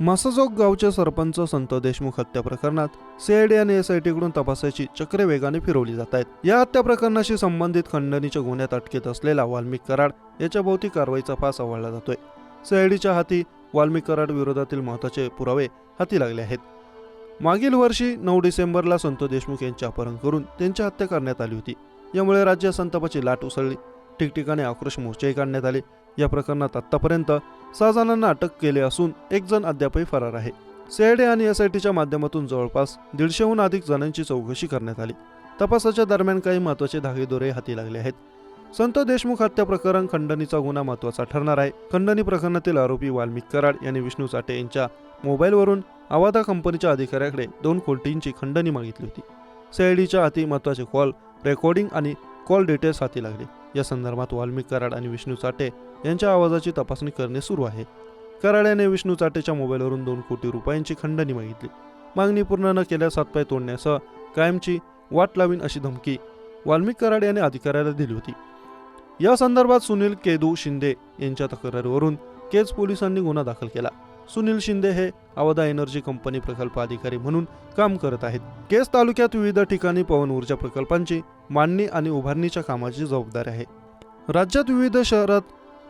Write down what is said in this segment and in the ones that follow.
मासाजोग गावचे सरपंच संत देशमुख हत्या प्रकरणात सीआयडी आणि एसआयटीकडून तपासाची चक्रे वेगाने फिरवली जात आहेत. या हत्या प्रकरणाशी संबंधित खंडणीच्या गुन्ह्यात अटकेत असलेला वाल्मिक कराड याच्या भोवती कारवाईचा फास आवळला जातोय. सीआयडीच्या हाती वाल्मिक कराड विरोधातील महत्त्वाचे पुरावे हाती लागले आहेत. मागील वर्षी नऊ डिसेंबरला संत देशमुख यांचे अपहरण करून त्यांची हत्या करण्यात आली होती. यामुळे राज्य संतापाची लाट उसळली. ठिकठिकाणी आक्रोश मोर्चाही काढण्यात आले. या प्रकरणात आतापर्यंत सहा जणांना अटक केली असून एक जण अद्यापही फरार आहे. सीआयडी आणि एसआयटीच्या माध्यमातून जवळपास दीडशेहून अधिक जणांची चौकशी करण्यात आली. तपासाच्या दरम्यान काही महत्त्वाचे धागेदोरे हाती लागले आहेत. संत देशमुख हत्या प्रकरण खंडणीचा गुन्हा महत्त्वाचा ठरणार आहे. खंडणी प्रकरणातील आरोपी वाल्मिक कराड यांनी विष्णू चाटे यांच्या मोबाईलवरून आवादा कंपनीच्या अधिकाऱ्याकडे दोन कोटींची खंडणी मागितली होती. सीआयडीच्या हाती महत्त्वाचे कॉल रेकॉर्डिंग आणि कॉल डिटेल्स हाती लागले. या संदर्भात वाल्मिक कराड आणि विष्णू चाटे यांच्या आवाजाची तपासणी करणे सुरू आहे. कराड याने विष्णू चाटेच्या मोबाईलवरून दोन कोटी रुपयांची खंडणी मागितली. मागणी पूर्ण न केल्यास हातपाय तोडण्यासह कायमची वाट लावीन अशी धमकी वाल्मिक कराड याने अधिकाऱ्याला दिली होती. या संदर्भात सुनील केदू शिंदे यांच्या तक्रारीवरून केज पोलिसांनी गुन्हा दाखल केला. सुनील शिंदे हे अवधा एनर्जी कंपनी प्रकल्प अधिकारी म्हणून काम करत आहेत. केस तालुक्यात विविध ठिकाणी पवन ऊर्जा प्रकल्पांची मांडणी आणि उभारणीच्या कामाची जबाबदारी आहे. राज्यात विविध शहरात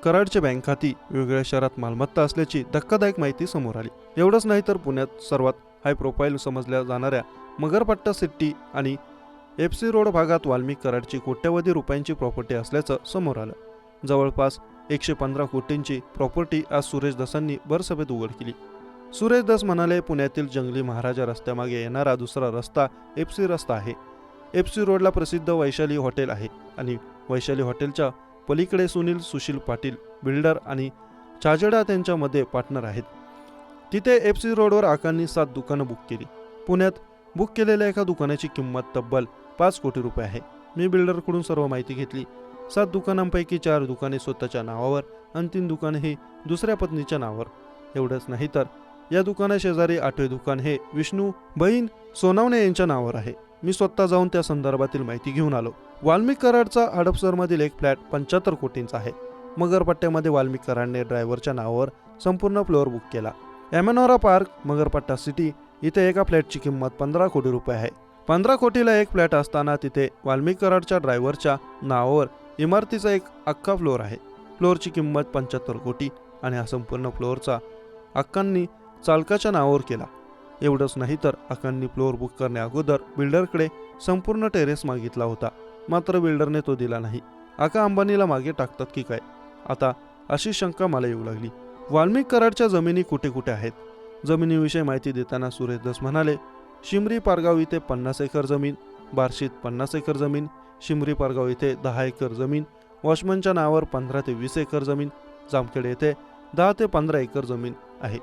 कराडचे बँक खाती वेगवेगळ्या शहरात मालमत्ता असल्याची धक्कादायक माहिती समोर आली. एवढंच नाही तर पुण्यात सर्वात हाय प्रोफाईल समजल्या जाणाऱ्या मगरपट्टा सिटी आणि एफ सी रोड भागात वाल्मिक कराडची कोट्यवधी रुपयांची प्रॉपर्टी असल्याचं समोर आलं. जवळपास एकशे पंधरा कोटींची प्रॉपर्टी आज सुरेश दासांनी भरसभेत उघड केली. सुरेश दस म्हणाले पुण्यातील जंगली महाराजा रस्त्यामागे येणारा दुसरा रस्ता एफसी रस्ता आहे. एफसी रोडला प्रसिद्ध वैशाली हॉटेल आहे आणि वैशाली हॉटेलच्या पलीकडे सुनील सुशील पाटील बिल्डर आणि चाजडा त्यांच्यामध्ये पार्टनर आहेत. तिथे एफसी रोडवर आकांनी सात दुकानं बुक केली. पुण्यात बुक केलेल्या एका दुकानाची किंमत तब्बल पाच कोटी रुपये आहे. मी बिल्डरकडून सर्व माहिती घेतली. सात दुकानांपैकी चार दुकाने स्वतःच्या नावावर आणि तीन दुकाने ही दुसऱ्या पत्नीच्या नावावर. एवढंच नाही तर या दुकानाशेजारी आठवे दुकान हे विष्णू बहीण सोनावणे यांच्या नावावर आहे. मी स्वतः जाऊन त्या संदर्भातील माहिती घेऊन आलो. वाल्मिक कराडचा हडपसरमधील एक फ्लॅट पंच्याहत्तर कोटींचा आहे. मगरपट्ट्यामध्ये वाल्मिक कराडने ड्रायव्हरच्या नावावर संपूर्ण फ्लोअर बुक केला. एमेनोरा पार्क मगरपट्टा सिटी इथे एका फ्लॅटची किंमत पंधरा कोटी रुपये आहे. पंधरा कोटीला एक फ्लॅट असताना तिथे वाल्मिक कराडच्या ड्रायव्हरच्या नावावर इमारतीचा एक अख्खा फ्लोअर आहे. फ्लोअरची किंमत पंच्याहत्तर कोटी आणि हा संपूर्ण फ्लोअरचा अक्कांनी चालकाच्या नावावर केला. एवढंच नाही तर अक्कांनी फ्लोअर बुक करण्या अगोदर बिल्डरकडे संपूर्ण टेरेस मागितला होता. मात्र बिल्डरने तो दिला नाही. आका अंबानीला मागे टाकतात की काय? आता अशी शंका मला येऊ लागली. वाल्मिक कराडच्या जमिनी कुठे कुठे आहेत? जमिनीविषयी माहिती देताना सुरेश दस म्हणाले शिमरी पारगाव इथे पन्नास एकर जमीन बार्शीत पन्नास एकर जमीन शिमरी पारगाव येथे दहा एकर जमीन वॉचमनच्या नावावर पंधरा ते वीस एकर जमीन जामखेड येथे दहा ते पंधरा एकर जमीन आहे.